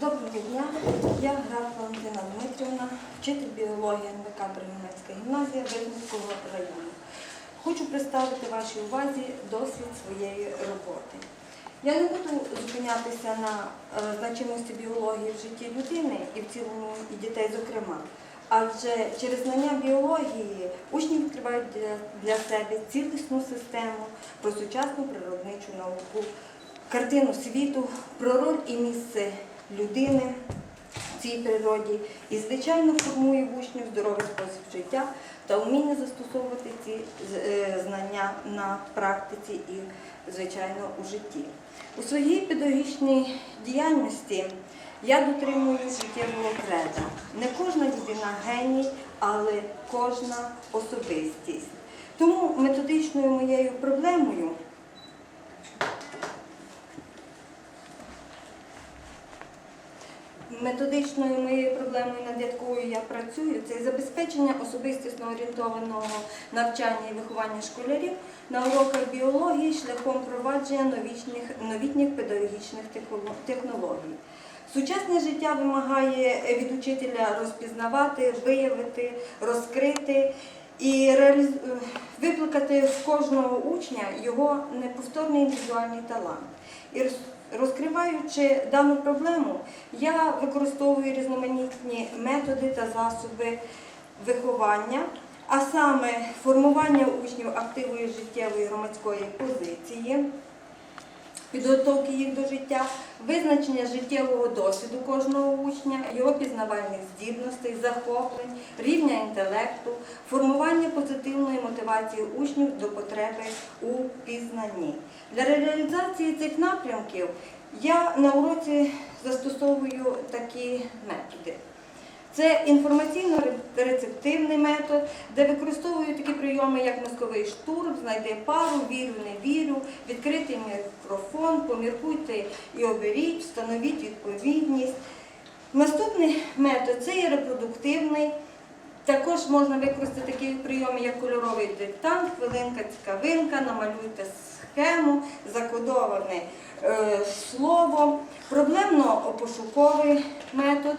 Доброго дня, я Граф Валентина Дмитрівна, вчитель біології НВК Бригунецька гімназія Вижницького району. Хочу представити вашій увазі досвід своєї роботи. Я не буду зупинятися на е, значимості біології в житті людини і в цілому і дітей, зокрема. Адже через знання біології учні відкривають для, для себе цілісну систему про сучасну природничу науку, картину світу, про роль і місце людини в цій природі і, звичайно, формує в учнів здоровий спосіб життя та вміння застосовувати ці е, знання на практиці і, звичайно, у житті. У своїй педагогічній діяльності я дотримую життєвого креда. Не кожна людина геній, але кожна особистість. Тому методичною моєю проблемою Методичною моєю проблемою, над якою я працюю, це забезпечення особистісно орієнтованого навчання і виховання школярів на уроках біології шляхом впровадження новітніх, новітніх педагогічних технологій. Сучасне життя вимагає від учителя розпізнавати, виявити, розкрити і реаліз... викликати в кожного учня його неповторний індивідуальний талант. І розкриваючи дану проблему, я використовую різноманітні методи та засоби виховання, а саме формування учнів активної життєвої громадської позиції, підготовки їх до життя, визначення життєвого досвіду кожного учня, його пізнавальних здібностей, захоплень, рівня інтелекту, формування позитивної мотивації учнів до потреби у пізнанні. Для реалізації цих напрямків я на уроці застосовую такі методи. Це інформаційно-рецептивний метод, де використовую такі прийоми, як мозковий штурм, знайди пару, вірю, не вірю, відкритий мікрофон, поміркуйте і оберіть, встановіть відповідність. Наступний метод це є репродуктивний. Також можна використати такі прийоми, як кольоровий диктант, хвилинка, цікавинка, намалюйте схему, закодоване е, слово, проблемно-пошуковий метод.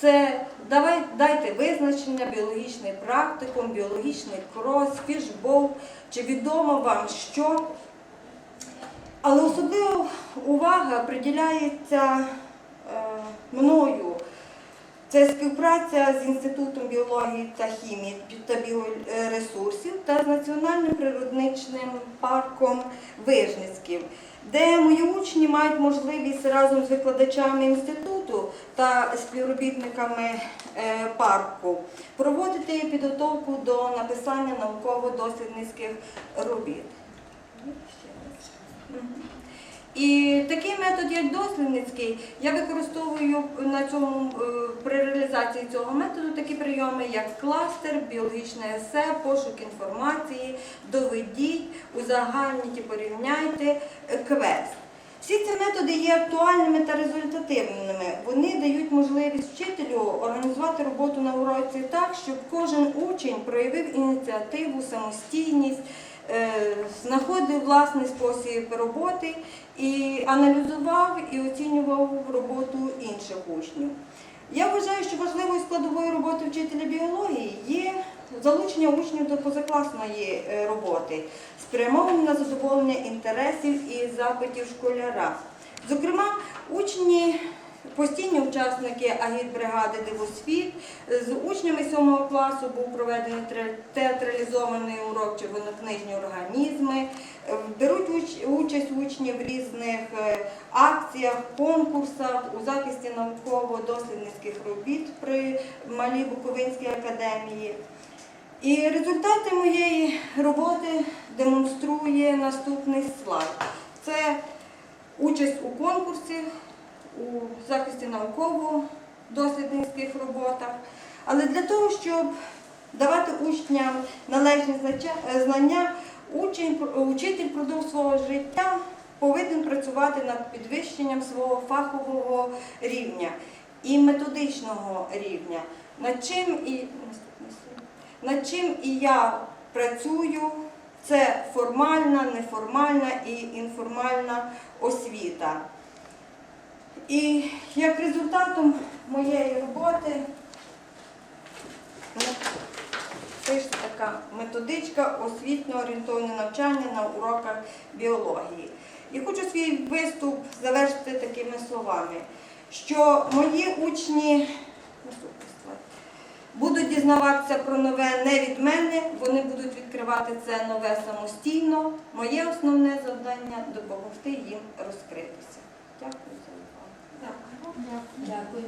Це давай, дайте визначення біологічний практикум, біологічний крос, фішбол, чи відомо вам що. Але особлива увага приділяється е, мною. Це співпраця з Інститутом біології та хімії та біоресурсів та з Національним природничним парком Вижницьків, де мої учні мають можливість разом з викладачами інституту та співробітниками е, парку проводити підготовку до написання науково-дослідницьких робіт. І такий метод, як дослідницький, я використовую на цьому е, при реалізації цього методу такі прийоми, як кластер, біологічне есе, пошук інформації, доведіть, узагальніть порівняйте, е, квест. Всі ці методи є актуальними та результативними. Вони дають можливість вчителю організувати роботу на уроці так, щоб кожен учень проявив ініціативу, самостійність, знаходив власний спосіб роботи і аналізував і оцінював роботу інших учнів. Я вважаю, що важливою складовою роботи вчителя біології є залучення учнів до позакласної е, роботи, спрямовані на задоволення інтересів і запитів школяра. Зокрема, учні. Постійні учасники агітбригади Дивосвіт з учнями 7 класу був проведений театралізований урок червонокнижні організми. Е, Беруть участь учні в різних е, акціях, конкурсах у захисті науково-дослідницьких робіт при Малій Буковинській академії. І результати моєї роботи демонструє наступний слайд. Це участь у конкурсі, у захисті науково-дослідницьких роботах. Але для того, щоб давати учням належні знання, учень, учитель впродовж свого життя повинен працювати над підвищенням свого фахового рівня і методичного рівня. Над чим і над чим і я працюю, це формальна, неформальна і інформальна освіта. І як результатом моєї роботи ну, пишеться така методичка освітньо орієнтовне навчання на уроках біології. І хочу свій виступ завершити такими словами, що мої учні будуть дізнаватися про нове не від мене, вони будуть відкривати це нове самостійно. Моє основне завдання допомогти їм розкритися. Дякую за увагу. Дякую.